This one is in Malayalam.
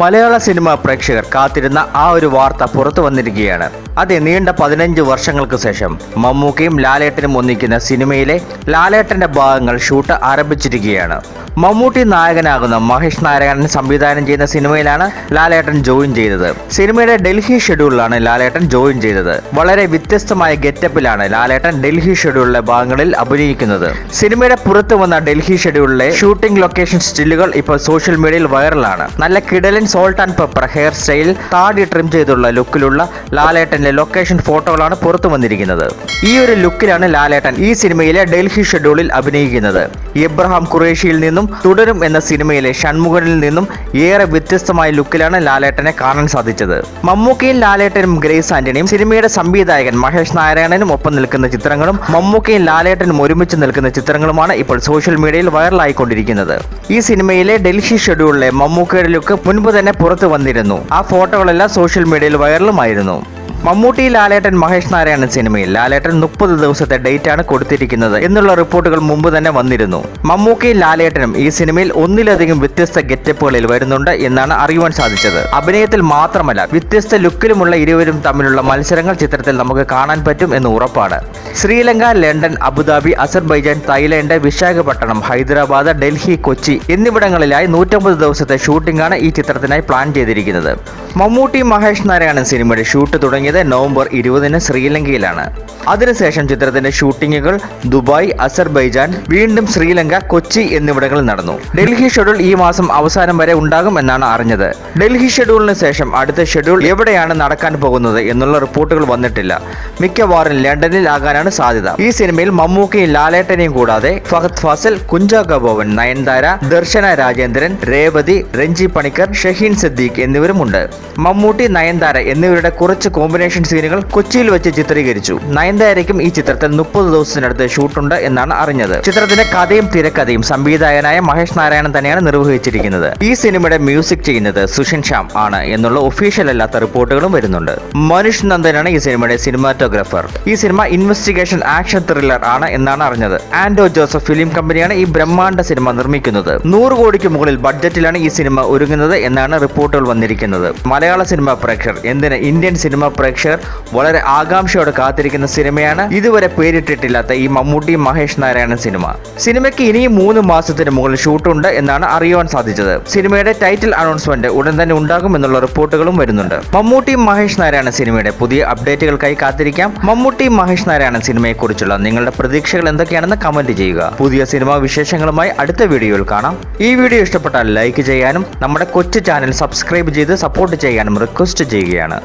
മലയാള സിനിമ പ്രേക്ഷകർ കാത്തിരുന്ന ആ ഒരു വാർത്ത പുറത്തു വന്നിരിക്കുകയാണ്. അതെ നീണ്ട പതിനഞ്ച് വർഷങ്ങൾക്ക് ശേഷം മമ്മൂക്കയും ലാലേട്ടനും ഒന്നിക്കുന്ന സിനിമയിലെ ലാലേട്ടന്റെ ഭാഗങ്ങൾ ഷൂട്ട് ആരംഭിച്ചിരിക്കുകയാണ്. മമ്മൂട്ടി നായകനാകുന്ന മഹേഷ് നാരായണൻ സംവിധാനം ചെയ്യുന്ന സിനിമയിലാണ് ലാലേട്ടൻ ജോയിൻ ചെയ്തത്. സിനിമയുടെ ഡൽഹി ഷെഡ്യൂളിലാണ് ലാലേട്ടൻ ജോയിൻ ചെയ്തത്. വളരെ വ്യത്യസ്തമായ ഗെറ്റപ്പിലാണ് ലാലേട്ടൻ ഡൽഹി ഷെഡ്യൂളിലെ ഭാഗങ്ങളിൽ അഭിനയിക്കുന്നത്. സിനിമയുടെ പുറത്തു വന്ന ഡൽഹി ഷെഡ്യൂളിലെ ഷൂട്ടിംഗ് ലൊക്കേഷൻ സ്റ്റില്ലുകൾ ഇപ്പോൾ സോഷ്യൽ മീഡിയയിൽ വൈറലാണ്. നല്ല കിടലൻ salt and pepper hair style താടി ട്രിം ചെയ്തുള്ള ലുക്കിലുള്ള ലാലേട്ടന്റെ ലൊക്കേഷൻ ഫോട്ടോകളാണ് പുറത്തു വന്നിരിക്കുന്നത്. ഈ ഒരു ലുക്കിലാണ് ലാലേട്ടൻ ഈ സിനിമയിലെ ഡൽഹി ഷെഡ്യൂളിൽ അഭിനയിക്കുന്നത്. ഇബ്രഹാം ഖുറേഷിയിൽ നിന്നും തുടരും എന്ന സിനിമയിലെ ഷൺമുഖനിൽ നിന്നും ഏറെ വ്യത്യസ്തമായ ലുക്കിലാണ് ലാലേട്ടനെ കാണാൻ സാധിച്ചത്. മമ്മൂക്കയും ലാലേട്ടനും ഗ്രേസ് ആന്റണിയും സിനിമയുടെ സംവിധായകൻ മഹേഷ് നാരായണനും ഒപ്പം നിൽക്കുന്ന ചിത്രങ്ങളും മമ്മൂക്കയും ലാലേട്ടനും ഒരുമിച്ച് നിൽക്കുന്ന ചിത്രങ്ങളുമാണ് ഇപ്പോൾ സോഷ്യൽ മീഡിയയിൽ വൈറലായിക്കൊണ്ടിരിക്കുന്നത്. ഈ സിനിമയിലെ ഡൽഹി ഷെഡ്യൂളിലെ മമ്മൂക്കയുടെ ലുക്ക് മുൻപ് തന്നെ പുറത്തു വന്നിരുന്നു. ആ ഫോട്ടോകളെല്ലാം സോഷ്യൽ മീഡിയയിൽ വൈറലുമായിരുന്നു. മമ്മൂട്ടി ലാലേട്ടൻ മഹേഷ് നാരായണൻ സിനിമയിൽ ലാലേട്ടൻ മുപ്പത് ദിവസത്തെ ഡേറ്റ് ആണ് കൊടുത്തിരിക്കുന്നത് എന്നുള്ള റിപ്പോർട്ടുകൾ മുമ്പ് തന്നെ വന്നിരുന്നു. മമ്മൂക്കയും ലാലേട്ടനും ഈ സിനിമയിൽ ഒന്നിലധികം വ്യത്യസ്ത ഗെറ്റപ്പുകളിൽ വരുന്നുണ്ട് എന്നാണ് അറിയുവാൻ സാധിച്ചത്. അഭിനയത്തിൽ മാത്രമല്ല വ്യത്യസ്ത ലുക്കിലുമുള്ള ഇരുവരും തമ്മിലുള്ള മത്സരങ്ങൾ ചിത്രത്തിൽ നമുക്ക് കാണാൻ പറ്റും എന്ന് ഉറപ്പാണ്. Sri Lanka London Abu Dhabi Azerbaijan Thailand Visakhapatnam Hyderabad Delhi Kochi എന്നിവിടങ്ങളിലായി നൂറ്റമ്പത് ദിവസത്തെ ഷൂട്ടിംഗാണ് ഈ ചിത്രത്തിനായി പ്ലാൻ ചെയ്തിരിക്കുന്നത്. മമ്മൂട്ടി മഹേഷ് നാരായണൻ സിനിമയുടെ ഷൂട്ട് തുടങ്ങിയത് നവംബർ ഇരുപതിന് ശ്രീലങ്കയിലാണ്. അതിനുശേഷം ചിത്രത്തിന്റെ ഷൂട്ടിങ്ങുകൾ ദുബായ് അസർബൈജാൻ വീണ്ടും ശ്രീലങ്ക കൊച്ചി എന്നിവിടങ്ങളിൽ നടന്നു. ഡൽഹി ഷെഡ്യൂൾ ഈ മാസം അവസാനം വരെ ഉണ്ടാകും എന്നാണ് അറിഞ്ഞത്. ഡൽഹി ഷെഡ്യൂളിന് ശേഷം അടുത്ത ഷെഡ്യൂൾ എവിടെയാണ് നടക്കാൻ പോകുന്നത് എന്നുള്ള റിപ്പോർട്ടുകൾ വന്നിട്ടില്ല. മിക്കവാറും ലണ്ടനിൽ ആകാനാണ് സാധ്യത. ഈ സിനിമയിൽ മമ്മൂക്കയും ലാലേട്ടനെയും കൂടാതെ ഫഹദ് ഫാസിൽ കുഞ്ചാക്ക നയൻതാര ദർശന രാജേന്ദ്രൻ രേവതി രഞ്ജി പണിക്കർ ഷഹീൻ സിദ്ദീഖ് എന്നിവരുമുണ്ട്. മമ്മൂട്ടി നയൻതാര എന്നിവരുടെ കുറച്ച് കോമ്പിനേഷൻ സീനുകൾ കൊച്ചിയിൽ വെച്ച് ചിത്രീകരിച്ചു. നയൻതാരയ്ക്കും ഈ ചിത്രത്തിൽ മുപ്പത് ദിവസത്തിനടുത്ത് ഷൂട്ടുണ്ട് എന്നാണ് അറിഞ്ഞത്. ചിത്രത്തിന്റെ കഥയും തിരക്കഥയും സംവിധായകനായ മഹേഷ് നാരായണൻ തന്നെയാണ് നിർവഹിച്ചിരിക്കുന്നത്. ഈ സിനിമയുടെ മ്യൂസിക് ചെയ്യുന്നത് സുഷിൻ ശ്യാം ആണ് എന്നുള്ള ഒഫീഷ്യൽ അല്ലാത്ത റിപ്പോർട്ടുകളും വരുന്നുണ്ട്. മനുഷ് നന്ദനാണ് ഈ സിനിമയുടെ സിനിമാറ്റോഗ്രാഫർ. ഈ സിനിമ ഇൻവെസ്റ്റിഗേഷൻ ആക്ഷൻ ത്രില്ലർ ആണ് എന്നാണ് അറിഞ്ഞത്. ആൻഡോ ജോസഫ് ഫിലിം കമ്പനിയാണ് ഈ ബ്രഹ്മാണ്ഡ സിനിമ നിർമ്മിക്കുന്നത്. നൂറ് കോടിക്ക് മുകളിൽ ബഡ്ജറ്റിലാണ് ഈ സിനിമ ഒരുങ്ങുന്നത് എന്നാണ് റിപ്പോർട്ടുകൾ വന്നിരിക്കുന്നത്. മലയാള സിനിമ പ്രേക്ഷകർ എന്തിന് ഇന്ത്യൻ സിനിമ പ്രേക്ഷകർ വളരെ ആകാംക്ഷയോടെ കാത്തിരിക്കുന്ന സിനിമയാണ് ഇതുവരെ പേരിട്ടിട്ടില്ലാത്ത ഈ മമ്മൂട്ടി മഹേഷ് നാരായണൻ സിനിമ. സിനിമയ്ക്ക് ഇനിയും മൂന്ന് മാസത്തിന് മുകളിൽ ഷൂട്ടുണ്ട് എന്നാണ് അറിയുവാൻ സാധിച്ചത്. സിനിമയുടെ ടൈറ്റിൽ അനൗൺസ്മെന്റ് ഉടൻ തന്നെ ഉണ്ടാകും എന്നുള്ള റിപ്പോർട്ടുകളും വരുന്നുണ്ട്. മമ്മൂട്ടി മഹേഷ് നാരായണൻ സിനിമയുടെ പുതിയ അപ്ഡേറ്റുകൾക്കായി കാത്തിരിക്കാം. മമ്മൂട്ടി മഹേഷ് നാരായണൻ സിനിമയെക്കുറിച്ചുള്ള നിങ്ങളുടെ പ്രതീക്ഷകൾ എന്തൊക്കെയാണെന്ന് കമന്റ് ചെയ്യുക. പുതിയ സിനിമാ വിശേഷങ്ങളുമായി അടുത്ത വീഡിയോയിൽ കാണാം. ഈ വീഡിയോ ഇഷ്ടപ്പെട്ടാൽ ലൈക്ക് ചെയ്യാനും നമ്മുടെ കൊച്ചു ചാനൽ സബ്സ്ക്രൈബ് ചെയ്ത് സപ്പോർട്ട് ചെയ്യാനും റിക്വസ്റ്റ് ചെയ്യുകയാണ്.